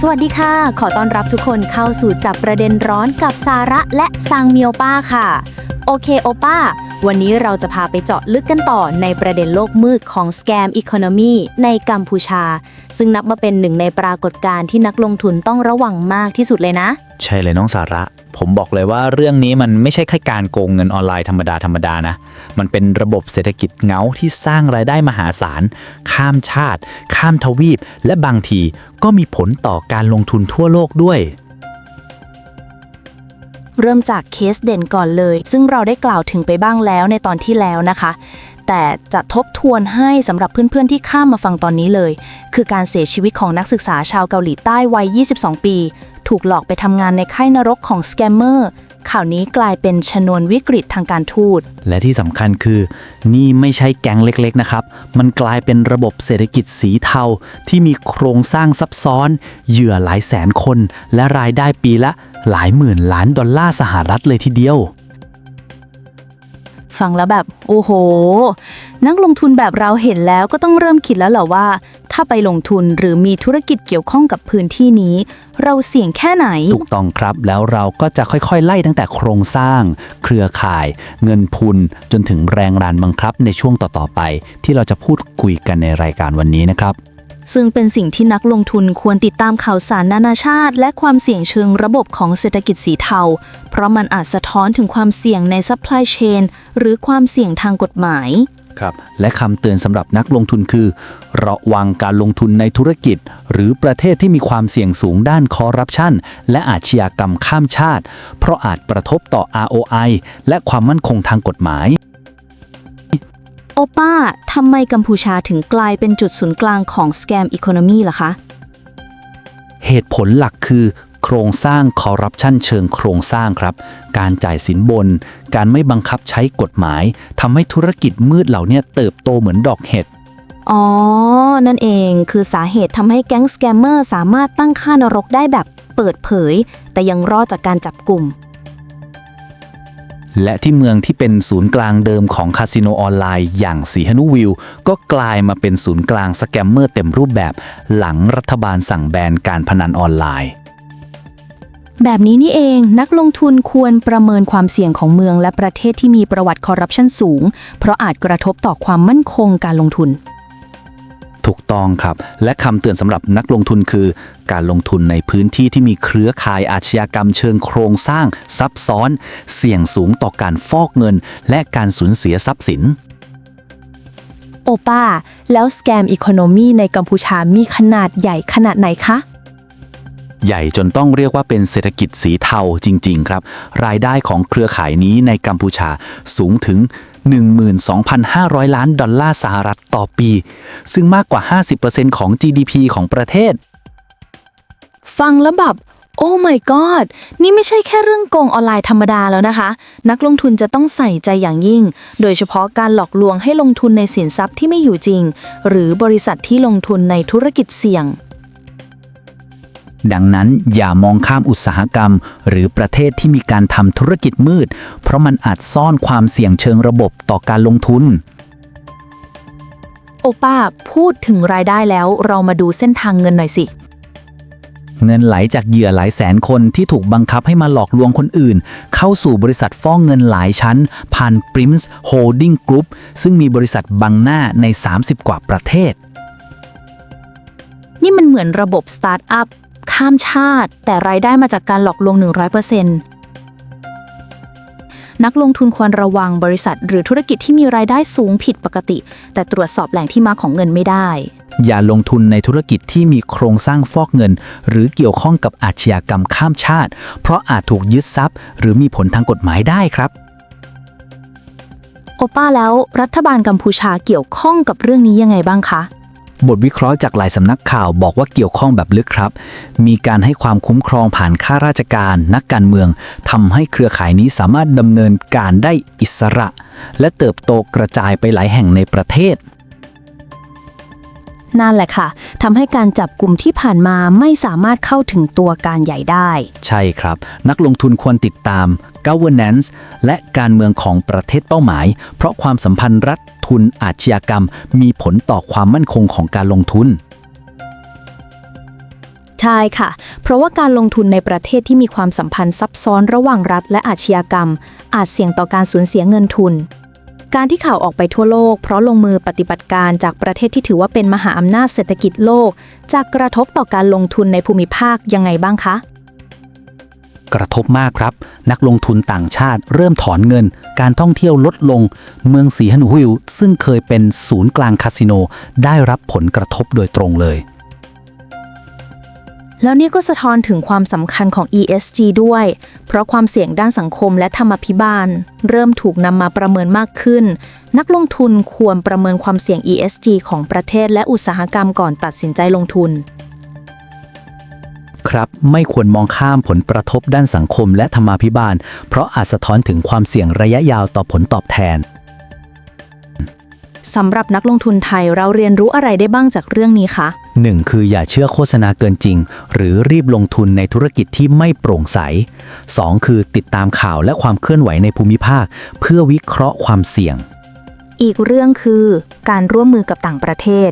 สวัสดีค่ะ ขอต้อนรับทุกคนเข้าสู่จับประเด็นร้อนกับสาระและซังเมียวป้าค่ะ โอเคโอป้า วันนี้เราจะพาไปเจาะลึกกันต่อในประเด็นโลกมืดของ Scam Economy ในกัมพูชา ซึ่งนับมาเป็นหนึ่งในปรากฏการณ์ที่นักลงทุนต้องระวังมากที่สุดเลยนะ ใช่เลยน้องสาระ ผมบอกเลยว่าเรื่องนี้มันไม่ใช่แค่การโกงเงินออนไลน์ธรรมดาธรรมดานะ มันเป็นระบบเศรษฐกิจเงาที่สร้างรายได้มหาศาล ข้ามชาติ ข้ามทวีป และบางทีก็มีผลต่อการลงทุนทั่วโลกด้วย เริ่มจากเคสเด่นก่อนเลย ซึ่งเราได้กล่าวถึงไปบ้างแล้วในตอนที่แล้วนะคะ แต่จะทบทวนให้สำหรับเพื่อนๆที่ข้ามมาฟังตอนนี้เลย คือการเสียชีวิตของนักศึกษาชาวเกาหลีใต้วัย 22 ปี ถูกหลอกไปทำงานในค่ายนรกของสแกมเมอร์ข่าวนี้กลายเป็นชนวนวิกฤตทางการทูต และที่สำคัญคือ นี่ไม่ใช่แก๊งเล็กๆนะครับ มันกลายเป็นระบบเศรษฐกิจสีเทา ที่มีโครงสร้างซับซ้อน เหยื่อหลายแสนคน และรายได้ปีละ หลายหมื่นล้านดอลลาร์สหรัฐเลยทีเดียว ฟังแล้วแบบ โอ้โห นักลงทุนแบบเราเห็นแล้วก็ต้องเริ่มคิดแล้วเหรอว่า ถ้าไปลงทุนหรือมีธุรกิจเกี่ยวข้องกับพื้นที่นี้ เราเสี่ยงแค่ไหน ถูกต้องครับแล้วเราก็จะค่อยๆ ไล่ตั้งแต่โครงสร้าง เครือข่าย เงินทุนจนถึงแรงรานบังคับในช่วงต่อๆไป ที่เราจะพูดคุยกันในรายการวันนี้นะครับ ซึ่งเป็นสิ่งที่นักลงทุนควรติดตามข่าวสารนานาชาติ และความเสี่ยงเชิงระบบของเศรษฐกิจสีเทา เพราะมันอาจสะท้อนถึงความเสี่ยงใน supply chain หรือความเสี่ยงทางกฎหมาย ครับและคำเตือนสำหรับนักลงทุนคือ ระวังการลงทุนในธุรกิจ หรือประเทศที่มีความเสี่ยงสูงด้านคอร์รัปชันและอาชญากรรมข้ามชาติ เพราะอาจกระทบต่อ ROI และความมั่นคงทางกฎหมาย โอป้าทำไมกัมพูชาถึงกลายเป็นจุดศูนย์กลางของ scam economy ล่ะคะ เหตุผลหลักคือ โครงสร้างคอร์รัปชันเชิงโครงสร้างครับ การจ่ายสินบน การไม่บังคับใช้กฎหมายทำให้ธุรกิจมืดเหล่าเนี้เติบโตเหมือนดอกเห็ดอ๋อ นั่นเองคือสาเหตุทำให้แก๊งสแกมเมอร์สามารถตั้งค่านรกได้แบบเปิดเผย แต่ยังรอดจากการจับกลุ่ม และที่เมืองที่เป็นศูนย์กลางเดิมของคาสิโนออนไลน์อย่างสีฮนุวิลก็กลายมาเป็นศูนย์กลางสแกมเมอร์เต็มรูปแบบหลังรัฐบาลสั่งแบนการพนันออนไลน์ แบบนี้นี่เองนักลงทุนควรประเมินความเสี่ยงของเมืองและประเทศที่มีประวัติคอร์รัปชันสูง เพราะอาจกระทบต่อความมั่นคงการลงทุน ถูกต้องครับ และคำเตือนสำหรับนักลงทุนคือ การลงทุนในพื้นที่ที่มีเครือข่ายอาชญากรรมเชิงโครงสร้างซับซ้อน เสี่ยงสูงต่อการฟอกเงิน และการสูญเสียทรัพย์สิน โอป้า แล้วสแกมอีโคโนมีในกัมพูชามีขนาดใหญ่ขนาดไหนคะ ใหญ่จนต้องเรียกว่าเป็นเศรษฐกิจสีเทาจริง ๆ ครับ รายได้ของเครือข่ายนี้ในกัมพูชาสูงถึง 12,500 ล้านดอลลาร์สหรัฐต่อปี ซึ่งมากกว่า 50%ของ GDP ของประเทศ ฟังแล้วแบบโอ้ my god นี่ไม่ใช่แค่เรื่องโกงออนไลน์ธรรมดาแล้วนะคะ นักลงทุนจะต้องใส่ใจอย่างยิ่ง โดยเฉพาะการหลอกลวงให้ลงทุนในสินทรัพย์ที่ไม่อยู่จริง หรือบริษัทที่ลงทุนในธุรกิจเสี่ยง ดังนั้นอย่ามองข้ามอุตสาหกรรม หรือประเทศที่มีการทำธุรกิจมืด เพราะมันอาจซ่อนความเสี่ยงเชิงระบบต่อการลงทุน โอป้าพูดถึงรายได้แล้วเรามาดูเส้นทางเงินหน่อยสิ เงินไหลจากเหยื่อหลายแสนคนที่ถูกบังคับให้มาหลอกลวงคนอื่น เข้าสู่บริษัทฟ้องเงินหลายชั้น ผ่าน Prims Holding Group ซึ่งมีบริษัทบังหน้าใน 30 กว่าประเทศ นี่มันเหมือนระบบสตาร์ทอัพ ข้ามชาติ แต่รายได้มาจากการหลอกลวง 100%นักลงทุนควรระวังบริษัท หรือธุรกิจที่มีรายได้สูงผิดปกติ แต่ตรวจสอบแหล่งที่มาของเงินไม่ได้ อย่าลงทุนในธุรกิจที่มีโครงสร้างฟอกเงิน หรือเกี่ยวข้องกับอาชญากรรมข้ามชาติ เพราะอาจถูกยึดทรัพย์ หรือมีผลทางกฎหมายได้ครับโอป้าแล้วรัฐบาลกัมพูชาเกี่ยวข้องกับเรื่องนี้ยังไงบ้างคะ บทวิเคราะห์จากหลายสำนักข่าวบอกว่าเกี่ยวข้องแบบลึกครับ มีการให้ความคุ้มครองผ่านข้าราชการ นักการเมืองทำให้เครือข่ายนี้สามารถดำเนินการได้อิสระ และเติบโตกระจายไปหลายแห่งในประเทศ นั่นแหละค่ะทำให้การจับกลุ่มที่ผ่านมาไม่สามารถเข้าถึงตัวการใหญ่ได้ ใช่ครับ นักลงทุนควรติดตาม governance และการเมืองของประเทศเป้าหมาย เพราะความสัมพันธ์รัฐทุนอาชญากรรม มีผลต่อความมั่นคงของการลงทุนใช่ค่ะ เพราะว่าการลงทุนในประเทศที่มีความสัมพันธ์ซับซ้อนระหว่างรัฐและอาชญากรรม อาจเสี่ยงต่อการสูญเสียเงินทุน การที่ข่าวออกไปทั่วโลก เพราะลงมือปฏิบัติการจากประเทศที่ถือว่าเป็นมหาอำนาจเศรษฐกิจโลก จะกระทบต่อการลงทุนในภูมิภาคยังไงบ้างคะ กระทบมากครับ นักลงทุนต่างชาติเริ่มถอนเงิน การท่องเที่ยวลดลง เมืองสีฮันฮุยซึ่งเคยเป็นศูนย์กลางคาสิโน ได้รับผลกระทบโดยตรงเลย แล้วนี่ก็สะท้อนถึงความสำคัญของ ESG ด้วย เพราะความเสี่ยงด้านสังคมและธรรมาภิบาล เริ่มถูกนำมาประเมินมากขึ้น นักลงทุนควรประเมินความเสี่ยง ESG ของประเทศและอุตสาหกรรมก่อนตัดสินใจลงทุน ครับไม่ควรมองข้ามผลกระทบด้านสังคมและธรรมาภิบาล เพราะอาจสะท้อนถึงความเสี่ยงระยะยาวต่อผลตอบแทนสำหรับนักลงทุนไทยเราเรียนรู้อะไรได้บ้างจากเรื่องนี้คะ 1. คืออย่าเชื่อโฆษณาเกินจริง หรือรีบลงทุนในธุรกิจที่ไม่โปร่งใส 2. คือติดตามข่าวและความเคลื่อนไหวในภูมิภาค เพื่อวิเคราะห์ความเสี่ยง อีกเรื่องคือการร่วมมือกับต่างประเทศ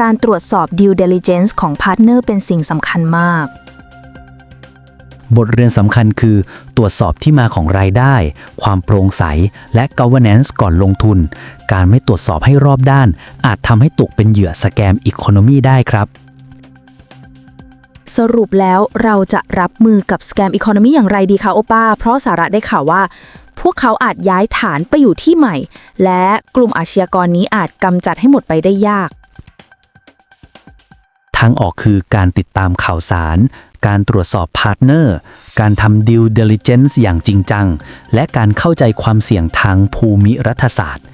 การตรวจสอบ due diligence ของพาร์ทเนอร์เป็นสิ่งสำคัญมาก บทเรียนสำคัญคือ ตรวจสอบที่มาของรายได้ ความโปร่งใส และ governance ก่อนลงทุน การไม่ตรวจสอบให้รอบด้าน อาจทำให้ตกเป็นเหยื่อสแกมอีโคโนมีได้ครับ สรุปแล้วเราจะรับมือกับ Scam Economy อย่างไรดีคะโอป้า เพราะสาระได้ข่าวว่า พวกเขาอาจย้ายฐานไปอยู่ที่ใหม่ และกลุ่มอาชญากรนี้อาจกำจัดให้หมดไปได้ยากทางออกคือการติดตามข่าวสาร การตรวจสอบพาร์ทเนอร์ การทำ due diligence อย่างจริงจัง และการเข้าใจความเสี่ยงทางภูมิรัฐศาสตร์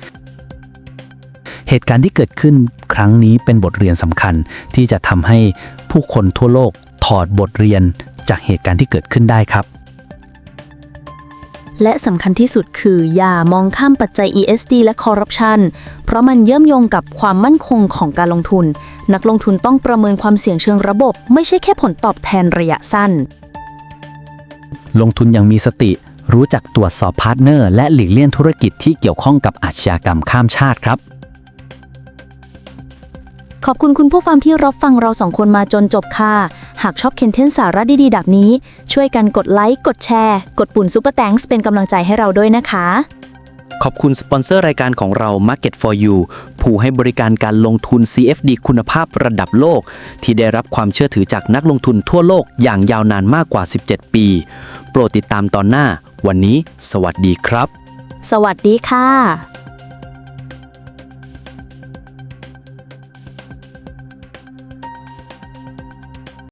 เหตุการณ์ที่เกิดขึ้นครั้งนี้เป็นบทเรียนสำคัญที่จะทำให้ผู้คนทั่วโลกถอดบทเรียนจากเหตุการณ์ที่เกิดขึ้นได้ครับและสำคัญที่สุดคืออย่ามองข้ามปัจจัย ESG และคอร์รัปชัน เพราะมันเยื่อมโยงกับความมั่นคงของการลงทุน นักลงทุนต้องประเมินความเสี่ยงเชิงระบบ ไม่ใช่แค่ผลตอบแทนระยะสั้น ลงทุนอย่างมีสติ รู้จักตรวจสอบพาร์ทเนอร์ และหลีกเลี่ยงธุรกิจที่เกี่ยวข้องกับอาชญากรรมข้ามชาติครับ ขอบคุณคุณผู้ฟังที่รับฟังเราสองคนมาจนจบค่ะ หากชอบเคนเทนสาระดีๆแบบนี้ ช่วยกันกดไลค์กดแชร์ กดปุ่นซุปเปอร์แตงเป็นกำลังใจให้เราด้วยนะคะ ขอบคุณสปอนเซอร์รายการของเรา Market for You ผู้ให้บริการการลงทุน CFD คุณภาพระดับโลก ที่ได้รับความเชื่อถือจากนักลงทุนทั่วโลกอย่างยาวนานมากกว่า 17 ปี โปรดติดตามตอนหน้า วันนี้ สวัสดีครับ สวัสดีค่ะ